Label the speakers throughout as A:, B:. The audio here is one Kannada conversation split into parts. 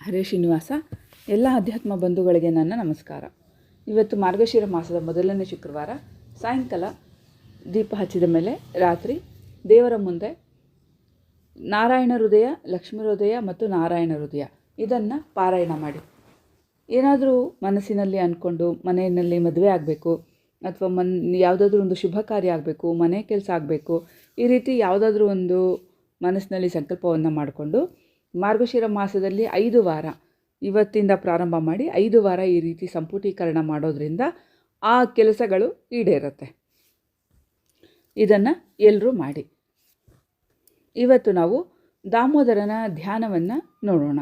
A: ಹರೇ ಶ್ರೀನಿವಾಸ, ಎಲ್ಲ ಅಧ್ಯಾತ್ಮ ಬಂಧುಗಳಿಗೆ ನನ್ನ ನಮಸ್ಕಾರ. ಇವತ್ತು ಮಾರ್ಗಶಿರ ಮಾಸದ ಮೊದಲನೇ ಶುಕ್ರವಾರ ಸಾಯಂಕಾಲ ದೀಪ ಹಚ್ಚಿದ ಮೇಲೆ ರಾತ್ರಿ ದೇವರ ಮುಂದೆ ನಾರಾಯಣ ಹೃದಯ, ಲಕ್ಷ್ಮೀ ಹೃದಯ ಮತ್ತು ನಾರಾಯಣ ಹೃದಯ. ಇದನ್ನು ಪಾರಾಯಣ ಮಾಡಿ. ಏನಾದರೂ ಮನಸ್ಸಿನಲ್ಲಿ ಅಂದ್ಕೊಂಡು ಮನೆಯಲ್ಲಿ ಮದುವೆ ಆಗಬೇಕು, ಅಥವಾ ಮನ್, ಯಾವುದಾದ್ರೂ ಒಂದು ಶುಭ ಕಾರ್ಯ ಆಗಬೇಕು, ಮನೆ ಕೆಲಸ ಆಗಬೇಕು, ಈ ರೀತಿ ಯಾವುದಾದ್ರೂ ಒಂದು ಮನಸ್ಸಿನಲ್ಲಿ ಸಂಕಲ್ಪವನ್ನು ಮಾಡಿಕೊಂಡು ಮಾರ್ಗಶಿರ ಮಾಸದಲ್ಲಿ ಐದು ವಾರ. ಇವತ್ತಿಂದ ಪ್ರಾರಂಭ ಮಾಡಿ ಐದು ವಾರ ಈ ರೀತಿ ಸಂಪುಟೀಕರಣ ಮಾಡೋದ್ರಿಂದ ಆ ಕೆಲಸಗಳು ಈಡೇರುತ್ತೆ. ಇದನ್ನು ಎಲ್ಲರೂ ಮಾಡಿ. ಇವತ್ತು ನಾವು ದಾಮೋದರನ ಧ್ಯಾನವನ್ನು ನೋಡೋಣ.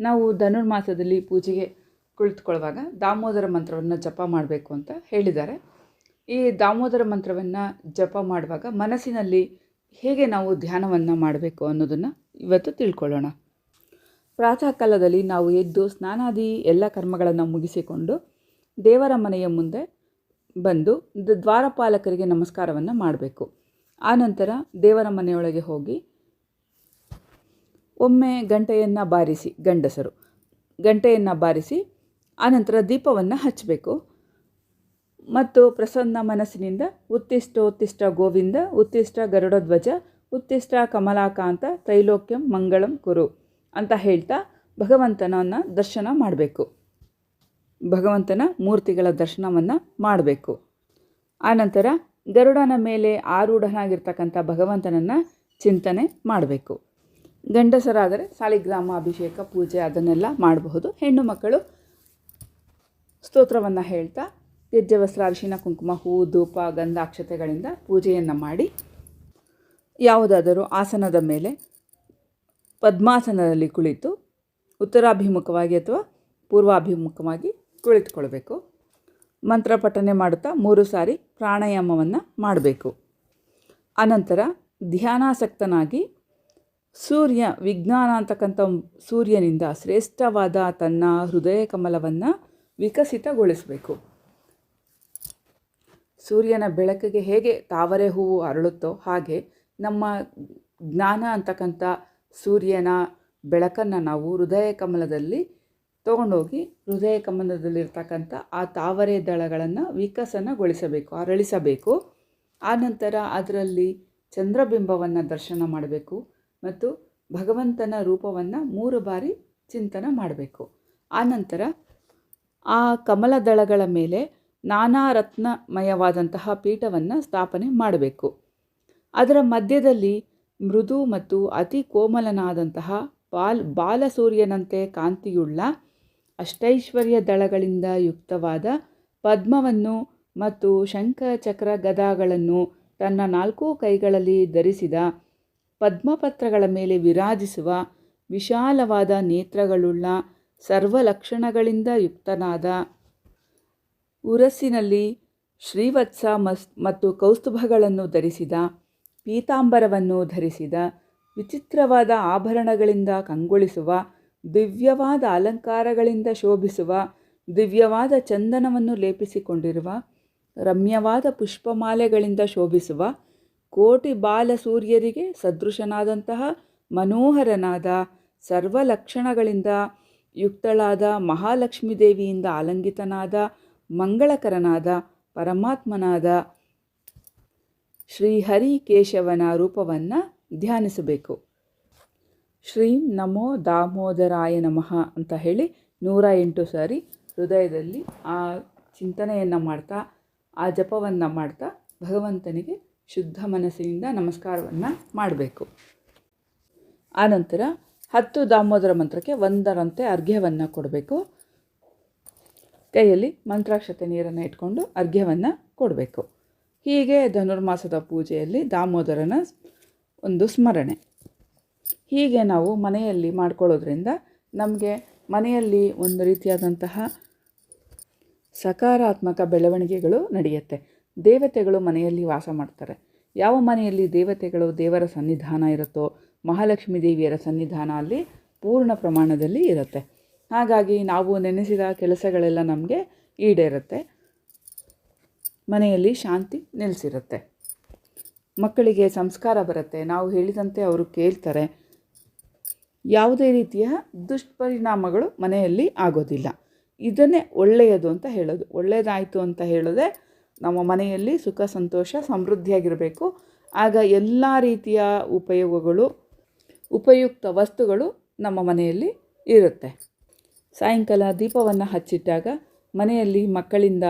A: ನಾವು ಧನುರ್ಮಾಸದಲ್ಲಿ ಪೂಜೆಗೆ ಕುಳಿತುಕೊಳ್ಳುವಾಗ ದಾಮೋದರ ಮಂತ್ರವನ್ನು ಜಪ ಮಾಡಬೇಕು ಅಂತ ಹೇಳಿದ್ದಾರೆ. ಈ ದಾಮೋದರ ಮಂತ್ರವನ್ನು ಜಪ ಮಾಡುವಾಗ ಮನಸ್ಸಿನಲ್ಲಿ ಹೇಗೆ ನಾವು ಧ್ಯಾನವನ್ನು ಮಾಡಬೇಕು ಅನ್ನೋದನ್ನು ಇವತ್ತು ತಿಳ್ಕೊಳ್ಳೋಣ. ಪ್ರಾತಃ ಕಾಲದಲ್ಲಿ ನಾವು ಎದ್ದು ಸ್ನಾನಾದಿ ಎಲ್ಲ ಕರ್ಮಗಳನ್ನು ಮುಗಿಸಿಕೊಂಡು ದೇವರ ಮನೆಯ ಮುಂದೆ ಬಂದು ದ್ವಾರಪಾಲಕರಿಗೆ ನಮಸ್ಕಾರವನ್ನು ಮಾಡಬೇಕು. ಆನಂತರ ದೇವರ ಮನೆಯೊಳಗೆ ಹೋಗಿ ಒಮ್ಮೆ ಗಂಟೆಯನ್ನು ಬಾರಿಸಿ ಗಂಡಸರು, ಗಂಟೆಯನ್ನು ಬಾರಿಸಿ ಆನಂತರ ದೀಪವನ್ನು ಹಚ್ಚಬೇಕು ಮತ್ತು ಪ್ರಸನ್ನ ಮನಸ್ಸಿನಿಂದ ಉತ್ತಿಷ್ಟ ಉತ್ತಿಷ್ಟ ಗೋವಿಂದ, ಉತ್ತಿಷ್ಟ ಗರುಡಧ್ವಜ, ಉತ್ತಿಷ್ಟ ಕಮಲಾಕಾಂತ, ತ್ರೈಲೋಕ್ಯಂ, ಮಂಗಳಂ, ಕುರು. ಅಂತ ಹೇಳ್ತಾ ಭಗವಂತನನ್ನು ದರ್ಶನ ಮಾಡಬೇಕು. ಭಗವಂತನ ಮೂರ್ತಿಗಳ ದರ್ಶನವನ್ನು ಮಾಡಬೇಕು. ಆನಂತರ ಗರುಡನ ಮೇಲೆ ಆರೂಢನಾಗಿರ್ತಕ್ಕಂಥ ಭಗವಂತನನ್ನು ಚಿಂತನೆ ಮಾಡಬೇಕು. ಗಂಡಸರಾದರೆ ಸಾಲಿಗ್ರಾಮ, ಅಭಿಷೇಕ, ಪೂಜೆ ಅದನ್ನೆಲ್ಲ ಮಾಡಬಹುದು. ಹೆಣ್ಣು ಮಕ್ಕಳು ಸ್ತೋತ್ರವನ್ನು ಹೇಳ್ತಾ ಗೆಜ್ಜೆ ವಸ್ತ್ರ ಅರಿಶಿನ ಕುಂಕುಮ, ಹೂ, ಧೂಪ, ಗಂಧಾಕ್ಷತೆಗಳಿಂದ ಪೂಜೆಯನ್ನು ಮಾಡಿ ಯಾವುದಾದರೂ ಆಸನದ ಮೇಲೆ ಪದ್ಮಾಸನದಲ್ಲಿ ಕುಳಿತು ಉತ್ತರಾಭಿಮುಖವಾಗಿ ಅಥವಾ ಪೂರ್ವಾಭಿಮುಖವಾಗಿ ಕುಳಿತುಕೊಳ್ಬೇಕು. ಮಂತ್ರ ಪಠನೆ ಮಾಡುತ್ತಾ ಮೂರು ಸಾರಿ ಪ್ರಾಣಾಯಾಮವನ್ನು ಮಾಡಬೇಕು. ಅನಂತರ ಧ್ಯಾನಾಸಕ್ತನಾಗಿ ಸೂರ್ಯ ವಿಜ್ಞಾನ ಅಂತಕ್ಕಂಥ ಸೂರ್ಯನಿಂದ ಶ್ರೇಷ್ಠವಾದ ತನ್ನ ಹೃದಯ ಕಮಲವನ್ನು ವಿಕಸಿತಗೊಳಿಸಬೇಕು. ಸೂರ್ಯನ ಬೆಳಕಿಗೆ ಹೇಗೆ ತಾವರೆ ಹೂವು ಅರಳುತ್ತೋ ಹಾಗೆ ನಮ್ಮ ಜ್ಞಾನ ಅಂತಕ್ಕಂಥ ಸೂರ್ಯನ ಬೆಳಕನ್ನು ನಾವು ಹೃದಯ ಕಮಲದಲ್ಲಿ ತೊಗೊಂಡೋಗಿ ಹೃದಯ ಕಮಲದಲ್ಲಿರ್ತಕ್ಕಂಥ ಆ ತಾವರೆ ದಳಗಳನ್ನು ವಿಕಸನಗೊಳಿಸಬೇಕು, ಅರಳಿಸಬೇಕು. ಆನಂತರ ಅದರಲ್ಲಿ ಚಂದ್ರಬಿಂಬವನ್ನು ದರ್ಶನ ಮಾಡಬೇಕು ಮತ್ತು ಭಗವಂತನ ರೂಪವನ್ನು ಮೂರು ಬಾರಿ ಚಿಂತನ ಮಾಡಬೇಕು. ಆನಂತರ ಆ ಕಮಲದಳಗಳ ಮೇಲೆ ನಾನಾ ರತ್ನಮಯವಾದಂತಹ ಪೀಠವನ್ನು ಸ್ಥಾಪನೆ ಮಾಡಬೇಕು. ಅದರ ಮಧ್ಯದಲ್ಲಿ ಮೃದು ಮತ್ತು ಅತಿ ಕೋಮಲನಾದಂತಹ ಬಾಲ್ ಬಾಲಸೂರ್ಯನಂತೆ ಕಾಂತಿಯುಳ್ಳ ಅಷ್ಟೈಶ್ವರ್ಯ ದಳಗಳಿಂದ ಯುಕ್ತವಾದ ಪದ್ಮವನ್ನು ಮತ್ತು ಶಂಖ ಚಕ್ರ ಗದಾಗಳನ್ನು ತನ್ನ ನಾಲ್ಕೂ ಕೈಗಳಲ್ಲಿ ಧರಿಸಿದ ಪದ್ಮಪತ್ರಗಳ ಮೇಲೆ ವಿರಾಜಿಸುವ ವಿಶಾಲವಾದ ನೇತ್ರಗಳುಳ್ಳ ಸರ್ವಲಕ್ಷಣಗಳಿಂದ ಯುಕ್ತನಾದ ಉರಸ್ಸಿನಲ್ಲಿ ಶ್ರೀವತ್ಸ ಮಸ್ ಮತ್ತು ಕೌಸ್ತುಭಗಳನ್ನು ಧರಿಸಿದ ಪೀತಾಂಬರವನ್ನು ಧರಿಸಿದ ವಿಚಿತ್ರವಾದ ಆಭರಣಗಳಿಂದ ಕಂಗೊಳಿಸುವ, ದಿವ್ಯವಾದ ಅಲಂಕಾರಗಳಿಂದ ಶೋಭಿಸುವ, ದಿವ್ಯವಾದ ಚಂದನವನ್ನು ಲೇಪಿಸಿಕೊಂಡಿರುವ, ರಮ್ಯವಾದ ಪುಷ್ಪಮಾಲೆಗಳಿಂದ ಶೋಭಿಸುವ, ಕೋಟಿ ಬಾಲಸೂರ್ಯರಿಗೆ ಸದೃಶನಾದಂತಹ ಮನೋಹರನಾದ ಸರ್ವಲಕ್ಷಣಗಳಿಂದ ಯುಕ್ತಳಾದ ಮಹಾಲಕ್ಷ್ಮೀ ದೇವಿಯಿಂದ ಆಲಂಗಿತನಾದ, ಮಂಗಳಕರನಾದ, ಪರಮಾತ್ಮನಾದ ಶ್ರೀಹರಿ ಕೇಶವನ ರೂಪವನ್ನು ಧ್ಯಾನಿಸಬೇಕು. ಶ್ರೀ ನಮೋ ದಾಮೋದರಾಯ ನಮಃ ಅಂತ ಹೇಳಿ ನೂರ ಎಂಟು ಸಾರಿ ಹೃದಯದಲ್ಲಿ ಆ ಚಿಂತನೆಯನ್ನು ಮಾಡ್ತಾ, ಆ ಜಪವನ್ನು ಮಾಡ್ತಾ ಭಗವಂತನಿಗೆ ಶುದ್ಧ ಮನಸ್ಸಿನಿಂದ ನಮಸ್ಕಾರವನ್ನು ಮಾಡಬೇಕು. ಆನಂತರ ಹತ್ತು ದಾಮೋದರ ಮಂತ್ರಕ್ಕೆ ಒಂದರಂತೆ ಅರ್ಘ್ಯವನ್ನು ಕೊಡಬೇಕು. ಕೈಯಲ್ಲಿ ಮಂತ್ರಾಕ್ಷತೆ ನೀರನ್ನು ಇಟ್ಕೊಂಡು ಅರ್ಘ್ಯವನ್ನು ಕೊಡಬೇಕು. ಹೀಗೆ ಧನುರ್ಮಾಸದ ಪೂಜೆಯಲ್ಲಿ ದಾಮೋದರನ ಒಂದು ಸ್ಮರಣೆ. ಹೀಗೆ ನಾವು ಮನೆಯಲ್ಲಿ ಮಾಡ್ಕೊಳ್ಳೋದ್ರಿಂದ ನಮಗೆ ಮನೆಯಲ್ಲಿ ಒಂದು ರೀತಿಯಾದಂತಹ ಸಕಾರಾತ್ಮಕ ಬೆಳವಣಿಗೆಗಳು ನಡೆಯುತ್ತೆ. ದೇವತೆಗಳು ಮನೆಯಲ್ಲಿ ವಾಸ ಮಾಡ್ತಾರೆ. ಯಾವ ಮನೆಯಲ್ಲಿ ದೇವತೆಗಳು ದೇವರ ಸನ್ನಿಧಾನ ಇರುತ್ತೋ, ಮಹಾಲಕ್ಷ್ಮೀ ದೇವಿಯರ ಸನ್ನಿಧಾನ ಅಲ್ಲಿ ಪೂರ್ಣ ಪ್ರಮಾಣದಲ್ಲಿ ಇರುತ್ತೆ. ಹಾಗಾಗಿ ನಾವು ನೆನೆಸಿದ ಕೆಲಸಗಳೆಲ್ಲ ನಮಗೆ ಈಡೇರುತ್ತೆ. ಮನೆಯಲ್ಲಿ ಶಾಂತಿ ನೆಲೆಸಿರುತ್ತೆ. ಮಕ್ಕಳಿಗೆ ಸಂಸ್ಕಾರ ಬರುತ್ತೆ. ನಾವು ಹೇಳಿದಂತೆ ಅವರು ಕೇಳ್ತಾರೆ, ಯಾವುದೇ ರೀತಿಯ ದುಷ್ಪರಿಣಾಮಗಳು ಮನೆಯಲ್ಲಿ ಆಗೋದಿಲ್ಲ. ಇದನ್ನೇ ಒಳ್ಳೆಯದು ಅಂತ ಹೇಳೋದು. ಒಳ್ಳೆಯದಾಯಿತು ಅಂತ ಹೇಳೋದೆ ನಮ್ಮ ಮನೆಯಲ್ಲಿ ಸುಖ, ಸಂತೋಷ, ಸಮೃದ್ಧಿಯಾಗಿರಬೇಕು. ಆಗ ಎಲ್ಲ ರೀತಿಯ ಉಪಯೋಗಗಳು, ಉಪಯುಕ್ತ ವಸ್ತುಗಳು ನಮ್ಮ ಮನೆಯಲ್ಲಿ ಇರುತ್ತೆ. ಸಾಯಂಕಾಲ ದೀಪವನ್ನು ಹಚ್ಚಿಟ್ಟಾಗ ಮನೆಯಲ್ಲಿ ಮಕ್ಕಳಿಂದ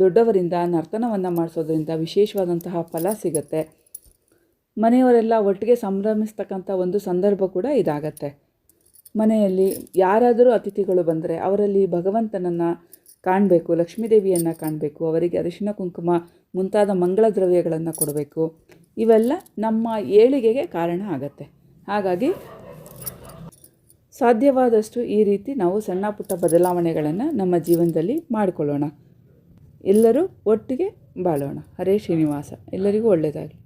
A: ದೊಡ್ಡವರಿಂದ ನರ್ತನವನ್ನು ಮಾಡಿಸೋದ್ರಿಂದ ವಿಶೇಷವಾದಂತಹ ಫಲ ಸಿಗುತ್ತೆ. ಮನೆಯವರೆಲ್ಲ ಒಟ್ಟಿಗೆ ಸಂಭ್ರಮಿಸ್ತಕ್ಕಂಥ ಒಂದು ಸಂದರ್ಭ ಕೂಡ ಇದಾಗತ್ತೆ. ಮನೆಯಲ್ಲಿ ಯಾರಾದರೂ ಅತಿಥಿಗಳು ಬಂದರೆ ಅವರಲ್ಲಿ ಭಗವಂತನನ್ನು ಕಾಣಬೇಕು, ಲಕ್ಷ್ಮೀದೇವಿಯನ್ನು ಕಾಣಬೇಕು, ಅವರಿಗೆ ಅರಿಶಿನ ಕುಂಕುಮ, ಮುಂತಾದ ಮಂಗಳ ದ್ರವ್ಯಗಳನ್ನು ಕೊಡಬೇಕು. ಇವೆಲ್ಲ ನಮ್ಮ ಏಳಿಗೆಗೆ ಕಾರಣ ಆಗತ್ತೆ. ಹಾಗಾಗಿ ಸಾಧ್ಯವಾದಷ್ಟು ಈ ರೀತಿ ನಾವು ಸಣ್ಣ ಪುಟ್ಟ ಬದಲಾವಣೆಗಳನ್ನು ನಮ್ಮ ಜೀವನದಲ್ಲಿ ಮಾಡಿಕೊಳ್ಳೋಣ. ಎಲ್ಲರೂ ಒಟ್ಟಿಗೆ ಬಾಳೋಣ. ಹರೇ ಶ್ರೀನಿವಾಸ. ಎಲ್ಲರಿಗೂ ಒಳ್ಳೆಯದಾಗಲಿ